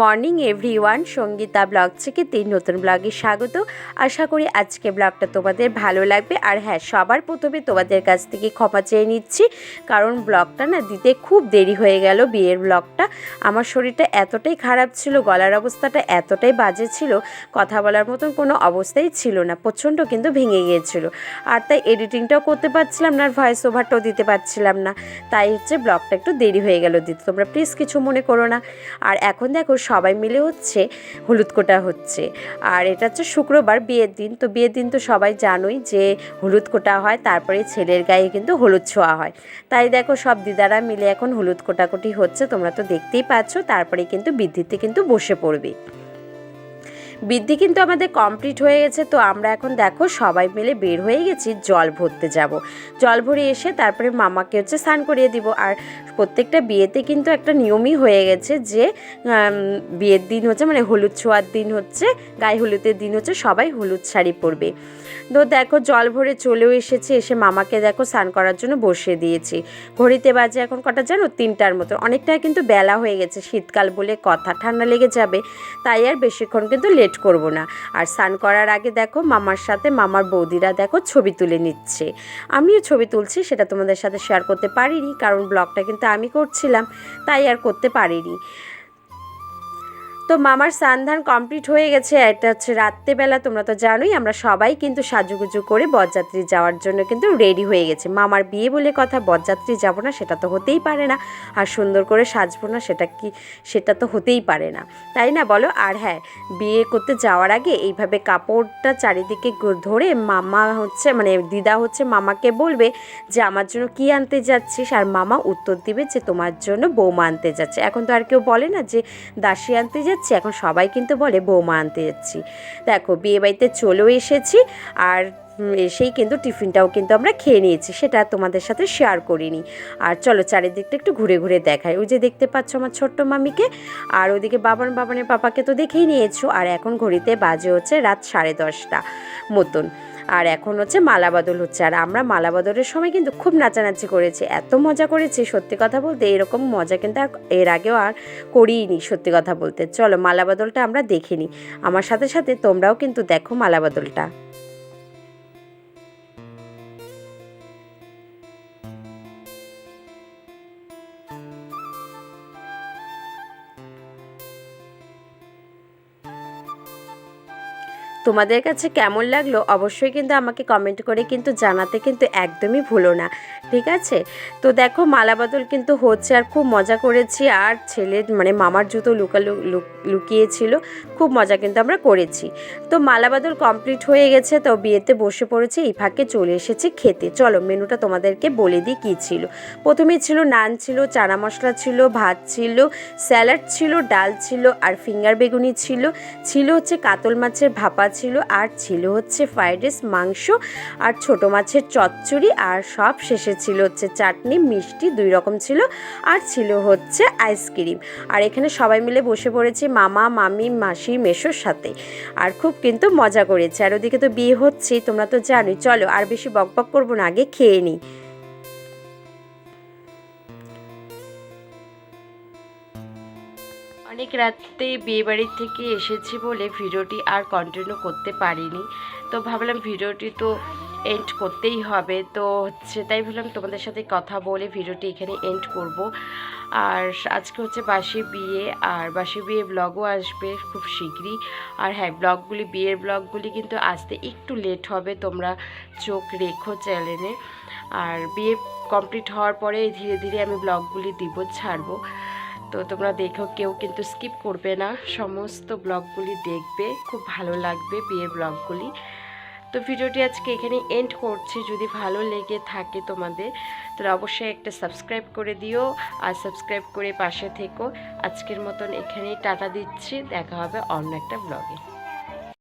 Morning, everyone. Sangeeta blog থেকে তিন নতুন ব্লগে স্বাগত। আশা করি আজকে ব্লগটা তোমাদের ভালো লাগবে। আর হ্যাঁ সবার প্রথমে তোমাদের কাছ থেকে ক্ষমা চেয়ে নিচ্ছি, কারণ ব্লগটা না দিতে খুব দেরি হয়ে গেল বিয়ের ব্লগটা। আমার শরীরটা এতটাই খারাপ ছিল, গলার অবস্থাটা এতটাই বাজে ছিল, কথা বলার মতন কোনো অবস্থাই ছিল না, প্রচণ্ড কিন্তু ভেঙে গিয়েছিল। আর তাই এডিটিংটাও করতে পারছিলাম না, আর ভয়েস ওভারটাও দিতে পারছিলাম না। তাই হচ্ছে ব্লগটা একটু দেরি হয়ে গেল দিতে। তোমরা প্লিজ কিছু মনে করো না। আর এখন দেখো সবাই মিলে হচ্ছে, হলুদ কোটা হচ্ছে। আর এটা হচ্ছে শুক্রবার বিয়ের দিন, তো বিয়ের দিন তো সবাই জানোই যে হলুদ কোটা হয়, তারপরে ছেলের গায়ে কিন্তু হলুদ ছোঁয়া হয়। তাই দেখো সব দিদারা মিলে এখন হলুদ কোটাকুটি হচ্ছে, তোমরা তো দেখতেই পাচ্ছ, তারপরে কিন্তু বৃদ্ধিতে কিন্তু বসে পড়বে। বৃদ্ধি কিন্তু আমাদের কমপ্লিট হয়ে গেছে, তো আমরা এখন দেখো সবাই মিলে বের হয়ে গেছি, জল ভরতে যাব। জল ভরে এসে তারপরে মামাকে হচ্ছে স্নান করিয়ে দিব। আর প্রত্যেকটা বিয়েতে কিন্তু একটা নিয়মই হয়ে গেছে যে বিয়ের দিন হচ্ছে মানে হলুদ ছোঁয়ার দিন হচ্ছে, গায়ে হলুদের দিন হচ্ছে সবাই হলুদ শাড়ি পরবে। তো দেখো জল ভরে চলেও এসেছে, এসে মামাকে দেখো স্নান করার জন্য বসিয়ে দিয়েছি। ঘড়িতে বাজে এখন কটা জানো? তিনটার মতো। অনেকটাই কিন্তু বেলা হয়ে গেছে, শীতকাল বলে কথা ঠান্ডা লেগে যাবে, তাই আর বেশিক্ষণ কিন্তু লেট করব না। আর স্নান করার আগে দেখো, মামার সাথে মামার বৌদিরা দেখো ছবি তুলে নিচ্ছে। আমিও ছবি তুলছি, সেটা তোমাদের সাথে শেয়ার করতে পারিনি, কারণ ব্লগটা কিন্তু আমি করছিলাম, তাই আর করতে পারিনি। তো মামার সান্ধান কমপ্লিট হয়ে গেছে। এটা হচ্ছে রাত্রেবেলা, তোমরা তো জানোই, আমরা সবাই কিন্তু সাজুগুজু করে বরযাত্রী যাওয়ার জন্য কিন্তু রেডি হয়ে গেছে। মামার বিয়ে বলে কথা, বরযাত্রী যাব না, সেটা তো হতেই পারে না। আর সুন্দর করে সাজবো না, সেটা কি, সেটা তো হতেই পারে না। তাই না বলো? আর হ্যাঁ বিয়ে করতে যাওয়ার আগে এইভাবে কাপড়টা চারিদিকে ধরে মামা হচ্ছে মানে দিদা হচ্ছে মামাকে বলবে যে, আমার জন্য কি আনতে যাচ্ছিস? আর মামা উত্তর দিবে যে, তোমার জন্য বৌমা আনতে যাচ্ছে। এখন তো আর কেউ বলে না যে, দাসী আনতে যাচ্ছে যাচ্ছি, এখন সবাই কিন্তু বলে, বৌমা আনতে যাচ্ছি। দেখো বিয়ে বাড়িতে চলেও এসেছি আর সেই কিন্তু টিফিনটাও কিন্তু আমরা খেয়ে নিয়েছি, সেটা তোমাদের সাথে শেয়ার করিনি। আর চলো, চারিদিকটা একটু ঘুরে ঘুরে দেখাই। ওই যে দেখতে পাচ্ছ আমার ছোট্ট মামিকে, আর ওদিকে বাবান বাবানের পাপাকে তো দেখেই নিয়েছো, আর এখন ঘড়িতে বাজে হচ্ছে রাত সাড়ে দশটা মতন। আর এখন হচ্ছে মালাবদল হচ্ছে। আর আমরা মালাবদলের সময় কিন্তু খুব নাচানাচি করেছি, এত মজা করেছি সত্যি কথা বলতে এরকম মজা কিন্তু এর আগেও আর করিনি সত্যি কথা বলতে। চলো মালাবদলটা আমরা দেখিনি আমার সাথে সাথে তোমরাও কিন্তু দেখো মালাবদলটা। তোমাদের কাছে কেমন লাগল অবশ্যই কিন্তু আমাকে কমেন্ট করে কিন্তু জানাতে কিন্তু একদমই ভুলো না, ঠিক আছে? তো দেখো মালা বদল কিন্তু হচ্ছে আর খুব মজা করেছি আর ছেলের মানে মামার জুতো লুকালু লুকিয়েছিল, খুব মজা কিন্তু আমরা করেছি। তো মালা বদল কমপ্লিট হয়ে গেছে তো বিয়েতে বসে পড়েছে, এই ফাঁকে চলে এসেছে খেতে। চলো মেনুটা তোমাদেরকে বলে দিই কী ছিল। প্রথমে ছিল নান ছিল, চানা মশলা ছিল, ভাত ছিল, স্যালাড ছিল, ডাল ছিল আর ফিঙ্গার বেগুনি ছিল। ছিল হচ্ছে কাতল মাছের ভাপা ছিল আর ছিল হচ্ছে ফ্রাইড রাইস মাংস আর ছোট মাছের চচ্চড়ি আর সব শেষে ছিল হচ্ছে চাটনি, মিষ্টি দুই রকম ছিল আর ছিল হচ্ছে আইসক্রিম আর এখানে সবাই মিলে বসে পড়েছি মামা, মামি, মাসি মেশোর সাথে। আর খুব কিন্তু মজা করেছে। আর ওদিকে তো বিয়ে হচ্ছে তোমরা তো জানোই। চলো, আর বেশি বক বক করব না, আগে খেয়ে নিই। অনেক রাতে বিয়েবাড়ির থেকে এসেছি বলে ভিডিওটি আর কন্টিনিউ করতে পারিনি। তো ভাবলাম ভিডিওটি তো এন্ড করতেই হবে। তো হচ্ছে তাই ভাবলাম তোমাদের সাথে কথা বলে ভিডিওটি এখানে এন্ড করব। আর আজকে হচ্ছে বাসি বিয়ে, আর বাসি বিয়ে ব্লগও আসবে খুব শীঘ্রই আর হ্যাঁ ব্লগগুলি বিয়ের ব্লগগুলি কিন্তু আসতে একটু লেট হবে তোমরা চোখ রেখো চ্যানেলে আর বিয়ে কমপ্লিট হওয়ার পরে ধীরে ধীরে আমি ব্লগগুলি দিব, ছাড়বো। তো তোমরা দেখো, কেউ কিন্তু স্কিপ করবে না। সমস্ত ব্লগগুলি দেখবে, খুব ভালো লাগবে বিয়ের ব্লগগুলি। তো ভিডিওটি আজকে এখানে এন্ড করছি। যদি ভালো লেগে থাকে তোমাদের, তাহলে অবশ্যই একটা সাবস্ক্রাইব করে দিও আর সাবস্ক্রাইব করে পাশে থেকো। আজকের মতন এখানেই টাটা দিচ্ছি। দেখা হবে অন্য একটা ব্লগে